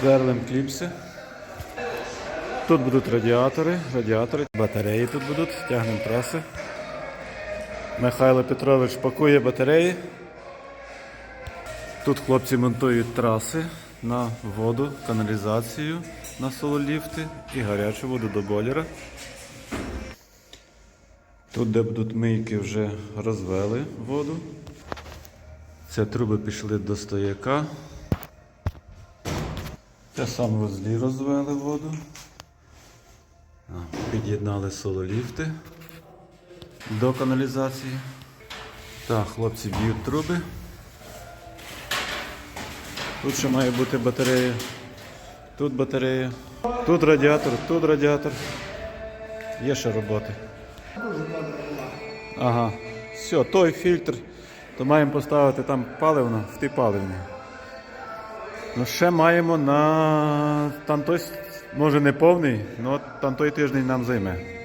Сверлим кліпси. Тут будуть радіатори, радіатори, батареї тут будуть, тягнемо траси. Михайло Петрович пакує батареї. Тут хлопці монтують траси на воду, каналізацію на сололіфти і гарячу воду до бойлера. Тут, де будуть мийки, вже розвели воду. Це труби пішли до стояка. Те саме вузлі розвели воду. Під'єднали сололіфти до каналізації. Так, хлопці б'ють труби. Тут ще має бути батарея. Тут батарея. Тут радіатор, тут радіатор. Є ще роботи. Ага. Все, той фільтр, то маємо поставити там паливно, в ті паливні. Ну, ще маємо на там той, може не повний, але там той тиждень нам займе.